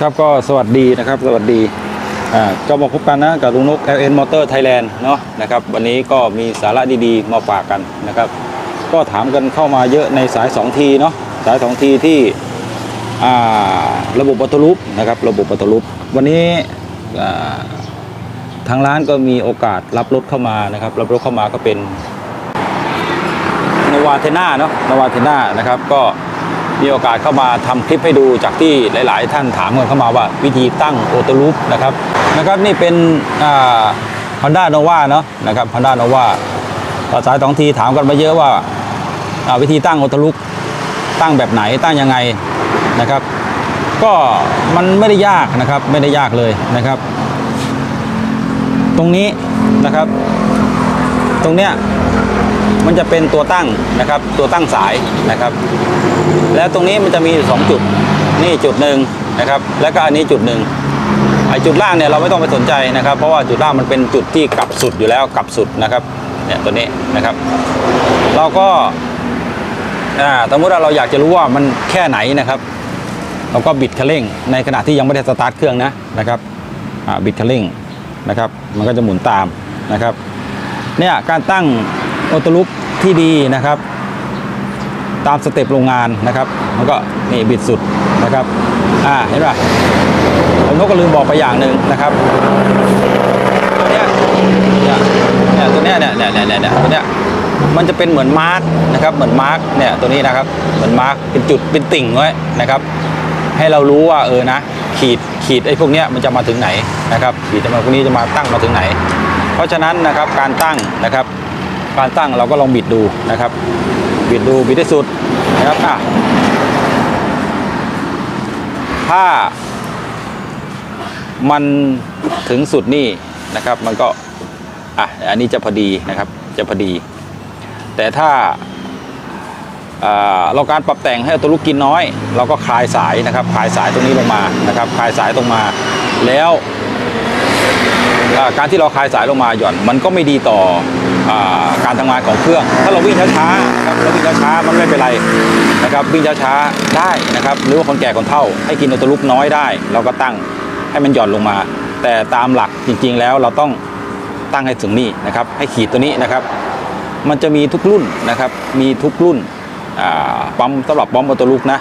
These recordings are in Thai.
ครับก็สวัสดีนะครับ สวัสดีอ่าก็มาพบกันนะกับลุงนก LN Motor Thailand เนาะนะครับ วันนี้ก็มีสาระดีๆ มาฝากกันนะครับ ก็ถามกันเข้ามาเยอะในสาย 2 ทีเนาะสาย 2 ทีที่อ่าระบบปัตลุปนะครับ ระบบปัตลุปวันนี้อ่าทางร้านก็มีโอกาสรับรถเข้ามานะครับ รับรถเข้ามาก็เป็นนวาเทน่าเนาะนวาเทน่านะครับก็ มีโอกาสเข้ามาทำคลิปให้ดูจากที่หลาย ๆ ท่านถามกันเข้ามาว่าวิธีตั้งโอโตลูปนะครับนะครับนี่เป็นฮอนด้าโนวาเนาะนะครับฮอนด้าโนวาต่อสายสองทีถามกันมาเยอะว่าอ่าวิธีตั้งโอโตลูปตั้งแบบไหนตั้งยังไงนะครับ ก็มันไม่ได้ยากนะครับไม่ได้ยากเลยนะครับ ตรงนี้นะครับ ตรงเนี้ย มันจะเป็นตัวตั้งนะครับ ตัวตั้งสายนะครับ แล้วตรงนี้มันจะมีอยู่สองจุด นี่จุดหนึ่งนะครับ แล้วก็อันนี้จุดหนึ่งไอจุดล่างเนี่ยเราไม่ต้องไปสนใจนะครับ เพราะว่าจุดล่างมันเป็นจุดที่กลับสุดอยู่แล้วกลับสุดนะครับเนี่ยตัวนี้นะครับ เราก็อ่าสมมติว่าเราอยากจะรู้ว่ามันแค่ไหนนะครับ เราก็บิดคันเร่ง ในขณะที่ยังไม่ได้สตาร์ทเครื่องนะนะครับอ่าบิดคันเร่งนะครับ มันก็จะหมุนตามนะครับ เนี่ยการตั้ง โอโตลุปที่ดีนะครับ ตามสเต็ปโรงงานนะครับมันก็นี่บิดสุดนะครับอ่าเห็นป่ะผมก็ลืมบอกไปอย่างหนึ่งนะครับตัวเนี้ยเนี่ยเนี่ยตัวเนี้ยเนี่ยเนี่ยเนี่ยเนี่ยตัวเนี้ยมันจะเป็นเหมือนมาร์กนะครับเหมือนมาร์กเนี่ยตัวนี้นะครับเหมือนมาร์กเป็นจุดเป็นติ่งไว้นะครับ ให้เรารู้ว่าเออนะ ขีดขีดไอ้พวกเนี้ยมันจะมาถึงไหนนะครับขีดจะมาพวกนี้จะมาตั้งมาถึงไหน เพราะฉะนั้นนะครับการตั้งนะครับ การตั้งเราก็ลองบิดดูนะครับ บิดดูบิดที่สุดนะครับอะถ้ามันถึงสุดนี่นะครับ มันก็อะอันนี้จะพอดีนะครับจะพอดี แต่ถ้าเราการปรับแต่งให้ตัวลูกกินน้อย เราก็คลายสายนะครับคลายสายตรงนี้ลงมานะครับคลายสายตรงมาแล้ว การที่เราคลายสายลงมาหย่อน มันก็ไม่ดีต่ออการทำงานของเครื่อง ถ้าเราวิ่งช้าๆนะครับเราวิ่งช้าๆมันไม่เป็นไรนะครับวิ่งช้าๆได้นะครับหรือว่าคนแก่คนเฒ่า ให้กินตัวลูกน้อยได้ เราก็ตั้งให้มันหย่อนลงมา แต่ตามหลักจริง ๆ แล้วเราต้องตั้งให้ถึงนี่นะครับให้ขีดตัวนี้นะครับ มันจะมีทุกรุ่นนะครับมีทุกรุ่นปั๊มสำหรับปั๊มออโต้ลูกนะ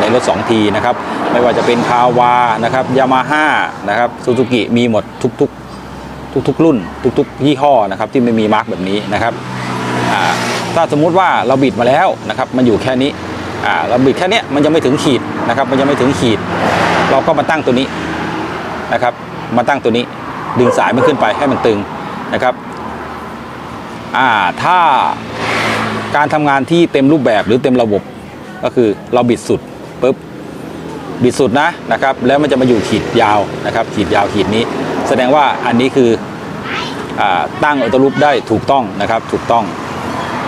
ในรถ2ทีนะครับ ไม่ว่าจะเป็นคาวานะครับยามาฮ่านะครับซูซูกิมีหมดทุกๆทุกๆรุ่น ทุกๆยี่ห้อนะครับที่ไม่มีมาร์กแบบนี้นะครับถ้าสมมุติว่าเราบิดมาแล้วนะครับมันอยู่แค่นี้เราบิดแค่นี้มันยังไม่ถึงขีดนะครับมันยังไม่ถึงขีด เราก็มาตั้งตัวนี้นะครับมาตั้งตัวนี้ดึงสายมันขึ้นไปให้มันตึงนะครับถ้าการทำงานที่เต็มรูปแบบหรือเต็มระบบก็คือเราบิดสุดปุ๊บ บิดสุดนะนะครับแล้วมันจะมาอยู่ขีดยาวนะครับขีดยาวขีดนี้ แสดงว่าอันนี้คืออตั้งออโต้ลูปได้ถูกต้องนะครับถูกต้อง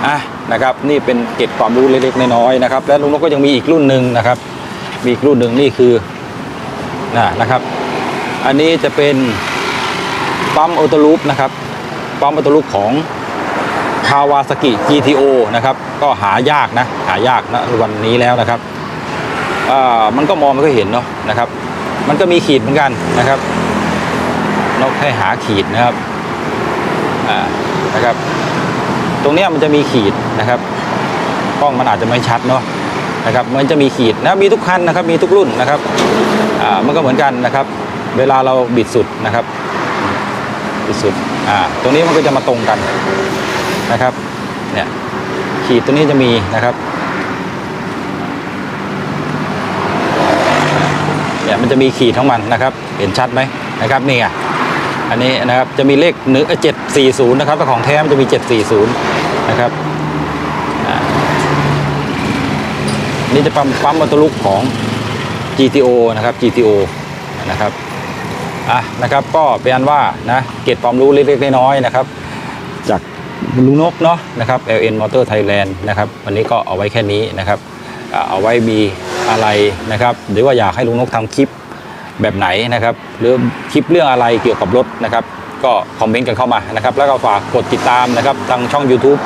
อะนะครับนี่เป็นเกร็ดความรู้เล็กๆน้อยๆนะครับและลุงนกก็ยังมีอีกรุ่นหนึ่งนะครับ มีอีกรุ่นหนึ่งนี่คือนะนะครับ อันนี้จะเป็นปั๊มออโต้ลูปนะครับปั๊มออโต้ลูปของคาวาซากิ GTO นะครับก็หายากนะหายากนะวันนี้แล้วนะครับ มันก็มองไม่ค่อยเห็นเนาะนะครับ มันก็มีขีดเหมือนกันนะครับนกให้หาขีดนะครับอ่านะครับ ตรงเนี้ยมันจะมีขีดนะครับกล้องมันอาจจะไม่ชัดเนาะนะครับ มันจะมีขีดนะมีทุกคันนะครับ มีทุกรุ่นนะครับอ่ามันก็เหมือนกันนะครับ เวลาเราบิดสุดนะครับบิดสุดอ่าตรงนี้มันก็จะมาตรงกันนะครับเนี่ยขีดตัวนี้จะมีนะครับ เนี่ย มันจะมีขีดของมันนะครับ เห็นชัดไหมนะครับนี่ไงอันนี้นะครับจะมีเลขหนึ่งเจ็ดสี่ศูนย์นะครับถ้าของแท้มันจะมีเจ็ดสี่ศูนย์นะครับนี่จะปั๊มปั๊มอัตลุกของ GTO นะครับ GTO นะครับอะนะครับก็เป็นอันว่านะเก็บความรู้เล็กๆน้อยๆนะครับ จากลุงนกเนาะนะครับ LN Motor Thailand นะครับ วันนี้ก็เอาไว้แค่นี้นะครับ เอาไว้มี อะไรนะครับ หรือว่าอยากให้ลุงนกทำคลิปแบบไหนนะครับ หรือคลิปเรื่องอะไรเกี่ยวกับรถนะครับ ก็คอมเมนต์กันเข้ามานะครับ แล้วก็ฝากกดติดตามนะครับทางช่อง YouTube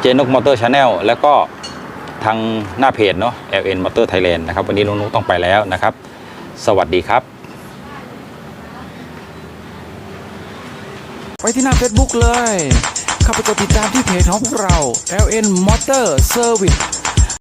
เจนกมอเตอร์ชาแนลแล้วก็ทางหน้าเพจเนาะ LN Motor Thailand นะครับ วันนี้ลุงนกต้องไปแล้วนะครับ สวัสดีครับ ไปที่หน้า Facebook เลย เข้าไปกดติดตามที่เพจของพวกเรา LN Motor Service